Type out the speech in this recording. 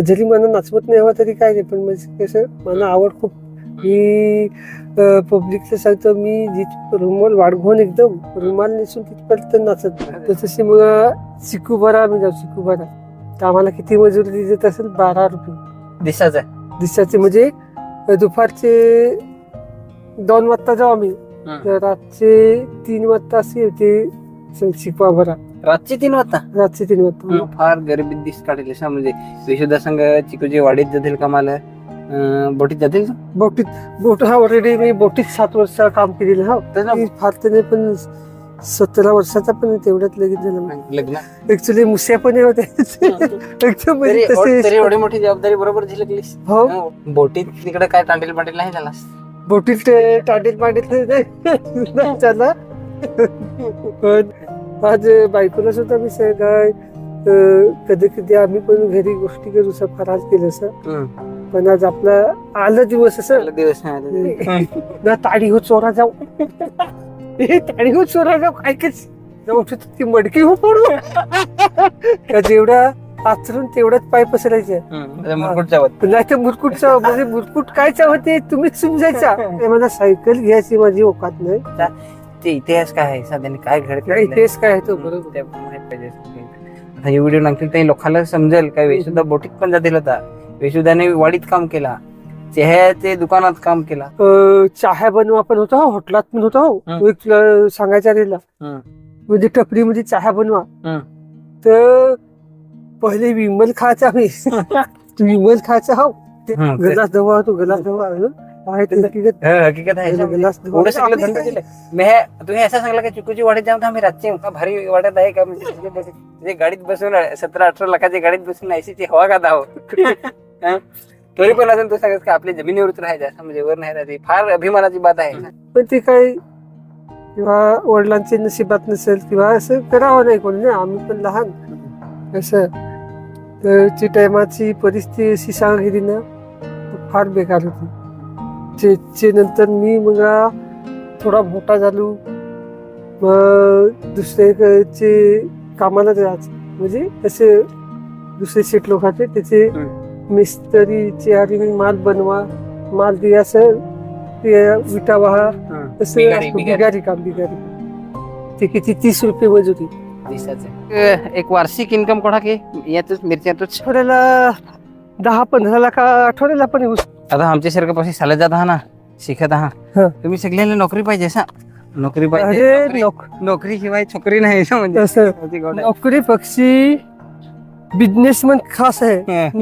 जरी मला नाचवत नाही हवा तरी काय नाही पण म्हणजे कसं मला आवड खूप. मी पब्लिकला सांगतो मी जिथ रुमाल वाढवून एकदम रुमाल नेसून तिथपर्यंत नाचत. तर तशी मग चिकू बरा आम्ही जाऊ चिकू बरा. तर आम्हाला किती मजुरी देत असेल? बारा रुपये. दिसाच दिवसाचे म्हणजे दुपारचे दोन वाजता जाऊ आम्ही. तर रातचे तीन वाजता असे होते शिकवा बरा. रातची तीन वाजता? रातचे तीन वाजता. फार गरिबीत दिस काढेल म्हणजे यशोदा संघ चिकूची वाडीत जातील कामाला अं, बोटीत जातील का? बोटीत बोट हा ऑलरेडी मी बोटीत सात वर्ष काम केलेलं हा. त्याला मी फार तर नाही पण सतरा वर्षाचा पण तेवढ्यात लगेच झालं लग्न? ऍक्च्युली मुस्या पण हे होते. एकदम म्हणजे तरी तरी तसे एवढी मोठी जबाबदारी बरोबर झिलकलीस हो. हं, बोटीत तिकडे काय तांडील पाटील नाही झालास बोटीत टाडीत पाडीत नाही त्याला पण आज बायकोला सुद्धा मी काय कधी कधी आम्ही पण घरी गोष्टी करू फराज केलं हं, पण आज आपला आलं दिवस असं चांगला दिवस. ना ताडी हो चोरा जाऊ. ताडी हो चोरा जाऊ काय काय जाऊ तिथं ती मडकी हो पडू का जेवढा आचरून तेवढ्याच पाय पसरायचे. नाही तर मुरकुटचा म्हणजे मुरकुट काय चावते तुम्हीच समजायचा. ते मला सायकल घ्यायची माझी ओकात नाही. ते इतिहास काय आहे? साध्याने काय घडत तेच काय आहे तो बरोबर. ते माहीत पाहिजे आता हे व्हिडिओ नक्की ते लोकांना समजेल. काय वेशुद्धा बोटीत पण जातील होता वेशुद्धाने वाडीत काम केला. चेहऱ्याचे दुकानात काम केला. चहा बनवा पण होता हो, हॉटेलात पण होता हो. एक सांगायचा हं. म्हणजे टपरीमध्ये चहा बनवा. तर पहिले विमल खायचा आम्ही. विमल खायचा हो. गलास धवा तो गलास ते हकीकत आहे. एवढं सगळं मी तुम्ही असं सांगला का चिकूची वाडीत जाऊन आम्ही रातची भारी वाटत आहे का? म्हणजे गाडीत बसून सतरा अठरा लाखाच्या गाडीत बसून ऐसीची हवा का हं? तरी पण अजून तू सांगत का आपल्या जमिनीवरच राहायचं असं म्हणजे वर नाही राहायचं फार अभिमानाची बात आहे. पण ते काय किंवा वडिलांचे नशिबात नसेल किंवा असं करावं नाही कोणी नाही आम्ही पण लहान. असं तर ती टायमाची परिस्थिती अशी सांगितली ना फार बेकार होती. त्याचे नंतर मी मग थोडा मोठा झालो. मग दुसऱ्याचे कामाला जायचं म्हणजे असे दुसरे शेट लोकांचे त्याचे मिस्त्रीचे आणि माल बनवा माल दिया असं ते विटा वाहा. असं बिगारी, काम बिगारी. ते किती तीस रुपये मजुरी. एक वार्षिक इन्कम कोणा की यातच मिरच्यातच. आठवड्याला दहा पंधरा लाख आठवड्याला पण येऊ शकतो. आता आमच्यासारखं पाशी चालत जात आहा ना शिकत आहात हं. तुम्ही सगळ्यांना नोकरी पाहिजे सा नोकरी पाहिजे अरे नोकरी- नोक- नोकरी शिवाय छोकरी नाही असं म्हणजे अशी आहे. नोकरी पक्षी बिझनेसमॅन खास आहे हं.